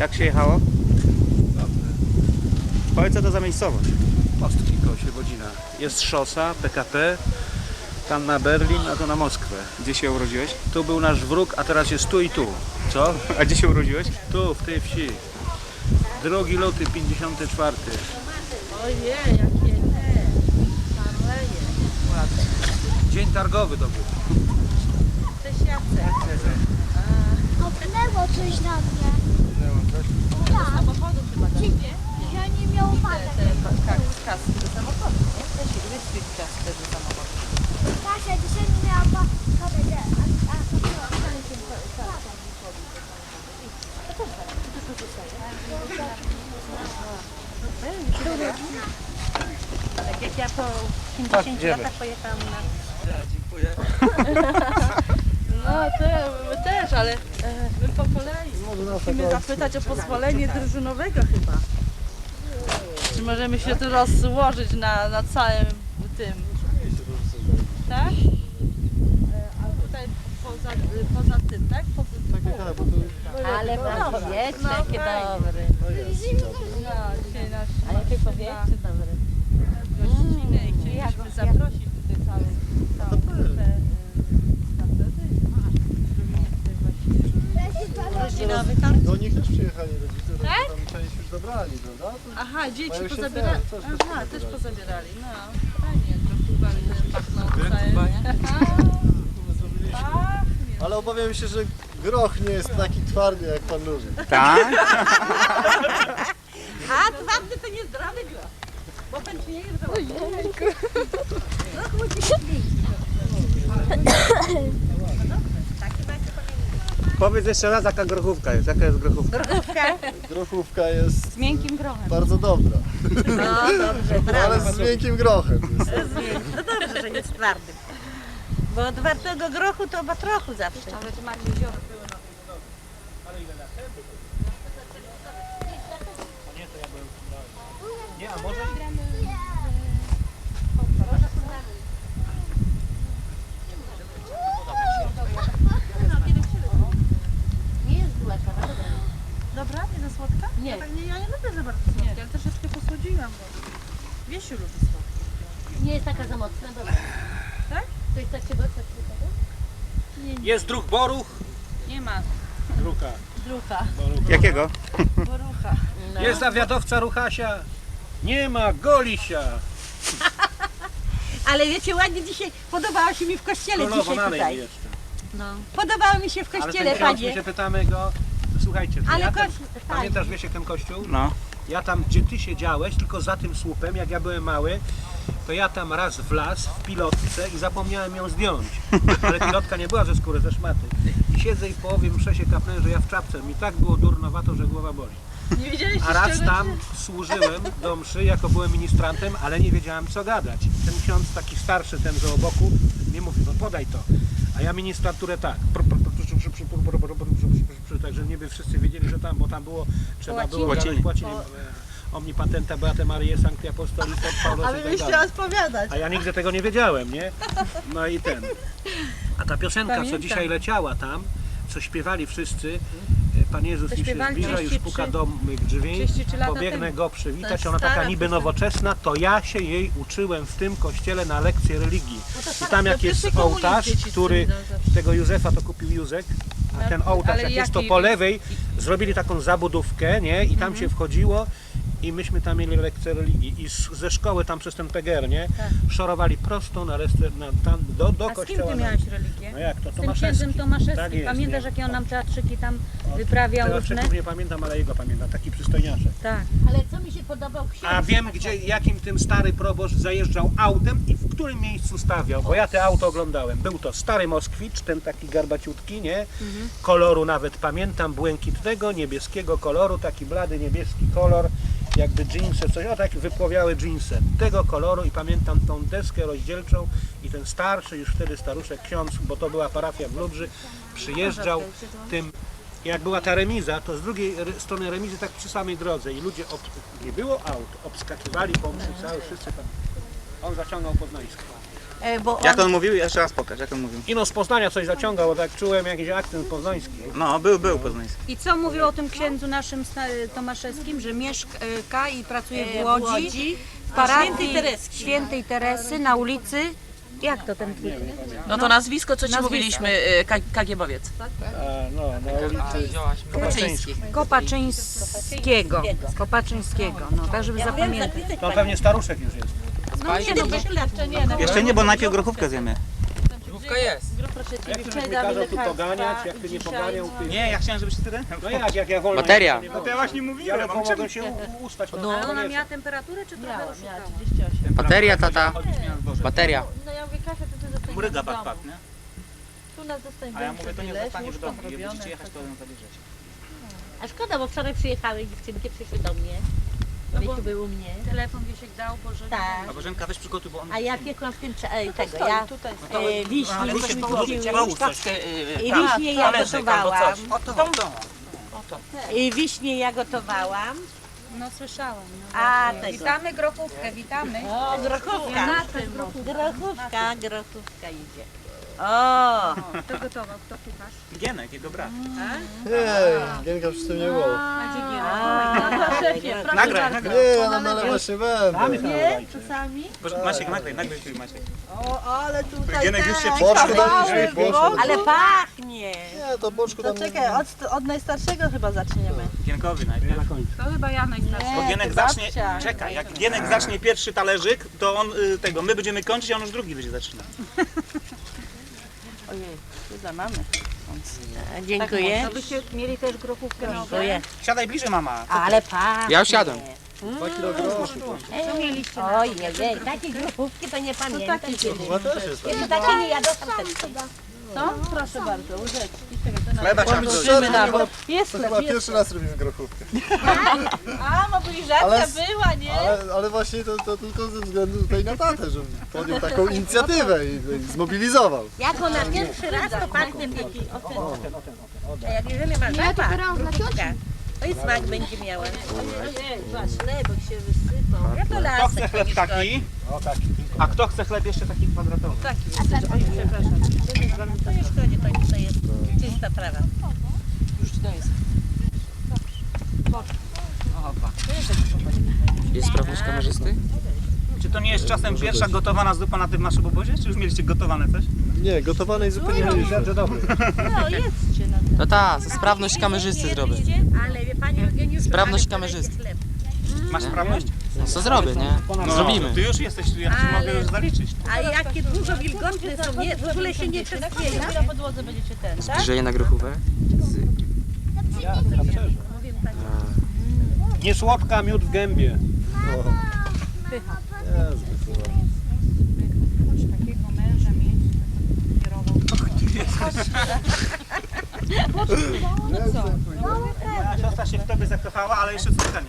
Jak się jechało? Powiedz co to za miejscowość. Mostki koło Świebodzina. Jest szosa, PKP, tam na Berlin, a to na Moskwę. Gdzie się urodziłeś? Tu był nasz wróg, a teraz jest tu i tu. Co? A gdzie się urodziłeś? Tu, w tej wsi. 2 luty 54. Ojej, jakie te. Ładne. Dzień targowy to był. Te siatce. Kopnęło coś na mnie. Do samochodu chyba dać, nie? Ja nie miał Te, te ka- ka- kaski do samochodu, nie? Te się wyświt kaski do samochodu. Kasia dzisiaj nie miała upadek. A, Tak jak ja po 50 idziemy. latach pojechałam na... No, te, my też, ale e, my po kolei. Musimy zapytać o pozwolenie drużynowego chyba. Czy możemy się tu rozłożyć na, na całym tym. Tak? E, A tutaj poza, poza tym, tak? Poza, Ale mam powietrze, No, jakie fajnie. dobre. no, dzisiaj nasz, A jakie powietrze dobre. gościnę i chcieliśmy zaprosić tutaj cały, całą grupę y, stamtąd. Rodzinowy tam. Do nich też przyjechali rodzice, to tam część już zabrali, prawda? To Aha, dzieci pozabierali. Aha, też pozabierali. No, fajnie, trochę ten pachnął całe. Pachnie. Ale obawiam się, że groch nie jest taki twardy jak pan lubi. Tak? A twardy to nie zdrowy groch. Bo pęcznieje w żołądku. Groch musi się bić. Powiedz jeszcze raz jaka grochówka jest. Jaka jest grochówka? Grochówka jest Z miękkim grochem. bardzo dobra, No dobrze, no, ale z miękkim grochem. Jest. No dobrze, że nie z twardym. Bo od twardego grochu to ma trochu zawsze. Ale tu macie. Nie, a może? Nie jest zła kawa, dobra. Dobra, nie za słodka? Nie. Ja, tak nie, ja nie lubię za bardzo słodkie, ale troszeczkę posłodziłam, bo Wiesiu lubi słodkie. Nie jest taka za mocna, dobra. Tak? To jest tak się gościa tego? Jest druh boruch. Nie ma Druka. drucha, Jakiego? borucha. Jest zawiadowca Ruchasia. Nie ma Golisia. Ale wiecie, ładnie dzisiaj podobało się mi w kościele dzisiaj tutaj. jeszcze. No. Podobało mi się w Ale kościele, ten ksiądz, my panie. się pytamy go. Słuchajcie, Ale ja ten, pamiętasz Wiesiek ten kościół? No. Ja tam, gdzie ty siedziałeś, tylko za tym słupem, jak ja byłem mały, to ja tam raz wlazł w pilotce i zapomniałem ją zdjąć. Ale pilotka nie była ze skóry, ze szmaty. I siedzę i w połowie mszę się kapnąłem, że ja w czapce. Mi tak było durnowato, że głowa boli. Nie A raz tam służyłem do mszy, jako byłem ministrantem, ale nie wiedziałem co gadać. Ten ksiądz, taki starszy, ten z oboku, mi mówi, no podaj to. A ja ministraturę tak. Także nie by wszyscy wiedzieli, że tam, bo tam było, trzeba było Łacinie. gadać po łacinie. Omnipatenta Beate Marię Sancti Apostoli Sed Paulos A i wy tak byście dalej. odpowiadać. A ja nigdy tego nie wiedziałem, nie? No i ten. A ta piosenka, co Pamiętam. dzisiaj leciała tam, co śpiewali wszyscy, e, Pan Jezus To mi się śpiewali zbliża, już 33 puka do mych drzwi, 33 lata pobiegnę temu. go To przywitać, jest ona taka stara niby piosenka. nowoczesna, to ja się jej uczyłem w tym kościele na lekcje religii. I tam jak jest ołtarz, który zawsze. tego Józefa to kupił Józek, a ten ołtarz jak jest to po lewej, zrobili taką zabudówkę, nie? I tam Mhm. się wchodziło i myśmy tam mieli lekcję religii i z, ze szkoły tam przez ten PGR, nie? Szorowali prosto na resztę, na, tam do, do A z kim kościoła. ty na- miałeś religię? No jak to? Z tym Tomaszewski. księdzem Tomaszewskim. Tak jest, Pamiętasz, nie? jakie on nam teatrzyki tam wyprawiał różne? Nie pamiętam, ale jego pamiętam, taki przystojniaszek. Tak. Ale co mi się podobał ksiądz? A wiem, gdzie, jakim tym stary proboszcz zajeżdżał autem i którym miejscu stawiał, bo ja te auto oglądałem. Był to stary Moskwicz, ten taki garbaciutki, nie? Koloru nawet pamiętam, błękitnego, niebieskiego koloru, taki blady niebieski kolor, jakby dżinsy, coś, o tak wypłowiały dżinsy. Tego koloru i pamiętam tą deskę rozdzielczą i ten starszy, już wtedy staruszek ksiądz, bo to była parafia w Lubrzy, przyjeżdżał tym jak była ta remiza, to z drugiej strony remizy tak przy samej drodze i ludzie, nie było aut, obskakiwali po mszy cały, wszyscy tam. On zaciągał Poznańską. e, bo Jak on, mówił? Jeszcze raz pokaż, jak on mówił. Ino z Poznania coś zaciągał, bo tak czułem jakiś akcent poznański. No, był, był poznański. I co mówił o tym księdzu naszym sta- Tomaszewskim, że mieszka i pracuje w Łodzi, w parafii Świętej Tereski. Świętej Teresy na ulicy. Jak to ten twój? No to nazwisko, co ci Nazwisko. mówiliśmy, y, Ka- Kagiebowiec. A, no, na ulicy Kopaczyński. Kopaczyńskiego. Kopaczyńskiego, no tak żeby zapamiętać. No pewnie staruszek już jest. No nie, no nie, no Jeszcze nie, bo najpierw grochówkę zjemy. Główka jest. proszę Jak ty wczoraj kazał tu poganiać, jak ty nie Dzisiaj- poganiał, ty... Nie, ja chciałem, żebyś ty ten. No jak, jak ja wolno... Bateria. No to ja właśnie Ja mówiłem, pomogłem się u- ustać. No, Ale ona miała temperaturę czy trochę Miała, miała oszukała? 38. Bateria, tata. Bateria. No ja mówię, Kasia, to ty zostań Muryga w domu. padł, nie? Tu nas zostań A ja mówię, to nie leż, zostanie w łóżko domu. Jak zrobione, będziecie jechać, to tak. ją zabierzecie. A szkoda, bo wczoraj przyjechały dziewczynki, przyszły do mnie. No Wiecie, był u mnie. Telefon Wiesiek dał, Boże. Tak. A Bożenka, weź przygotuj, bo on... A ja piekłam w tym cza- e, tego, Stoi, ja tutaj. e, wiśnie Ale muszę się położyć, kupiły. trzeba ustać. I wiśnie ja gotowałam. O to, o to. I wiśnie ja gotowałam. No słyszałam. No. A tego. Witamy Grochówkę, witamy. O, grochówka. Na tym. Grochówka, grochówka idzie. O, Kto gotował, kto kucharz? Gienek, jego brat. Ej, Gienka przy tym nie było. a, Szefie, proszę Nagraj, bardzo. nagraj. Nie, ja na mele właśnie będę. Nie, czasami. Boże, Maciek, nagraj, nagraj film, Maciek. O, ale tutaj Gienek już się Boczku przygotował. daliśmy, boczku. ale pachnie. Nie, to boczku To tam... czekaj, od, od najstarszego chyba zaczniemy. Gienkowi najpierw. To chyba ja najstarszy. Bo Gienek zacznie, babcia. czekaj, jak Gienek zacznie pierwszy talerzyk, to on y, tego, my będziemy kończyć, a on już drugi będzie zaczynał. Mamy. A, Dziękuję. To byście mieli też grochówkę. Dziękuję. Siadaj bliżej, mama. Ale pachnie. Ja już jadłem. Co mieliście? Ojej, takiej grochówki to nie pamiętam. tak. Kiedy takie nie jadą tamteczki. Co? Proszę bardzo, łyżeczki. Czekaj, to na... Chleba trzeba wrzucić. na bok. Jest to chleb, chyba jest. pierwszy raz robimy grochówkę. A, mobilizacja Ale- była, nie? Ale, ale właśnie to, to tylko ze względu tutaj na tatę, że podjął taką inicjatywę i, i zmobilizował. Jak ona pierwszy raz, to pachnie pieki. O ten, o ten, o ten. A jak jeżeli ma zapach, grochówka, to i smak będzie miała. Ojej, patrz, chlebek się wysypał. Ja to lasek chce chleb taki? O taki. A kto chce chleb jeszcze taki kwadratowy? Oj, przepraszam. To nie szkodzi, to tutaj jest czysta prawa. Jest sprawność kamerzysty? Czy to nie jest czasem pierwsza gotowana zupa na tym naszym obozie? Czy już mieliście gotowane coś? Nie, gotowanej zupy nie mieliśmy. No, jedzcie na tym. No ta, sprawność kamerzysty zrobię. Ale wie pani Eugeniusz, Sprawność ale kamerzysty. chleb. Masz sprawność? No co zrobię, nie? No, Zrobimy. Ty już jesteś, ja ci mogę już zaliczyć. A jakie dużo wilgotne są, nie, w ogóle się nie czerwieje. Na podłodze będziecie ten, tak? Zbliżenie na grochówę. Nie słodka, miód w gębie. Chyba. Takiego męża mieć, żeby kierował. Moja siostra się w tobie zakochała, ale jeszcze córka nie.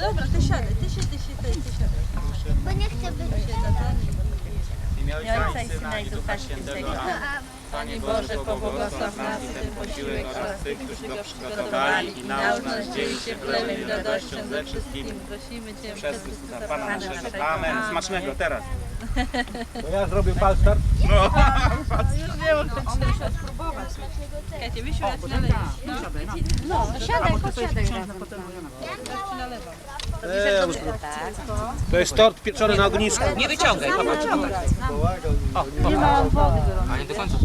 Dobra, ty siadaj, ty się, ty się, ty, ty siadaj. Bo nie chcę być. I miałeś Ojca i Syna i Ducha Świętego. Panie Boże, pobłogosław nas w tym posiłek oraz tych, którzy go przygotowali i naucz nas dzielić się chlebem i radością ze wszystkim. Prosimy Cię Przez Chrystusa Pana naszego. Amen. Smacznego teraz. To ja zrobię palstart. Czekajcie, Wisiu, ja Ci naleję. No, siadaj, posiadaj. Nie, ja już To jest tort pieczony na ognisku. Nie wyciągaj, popatrz. Nie ma wody gorącej. A nie do końca.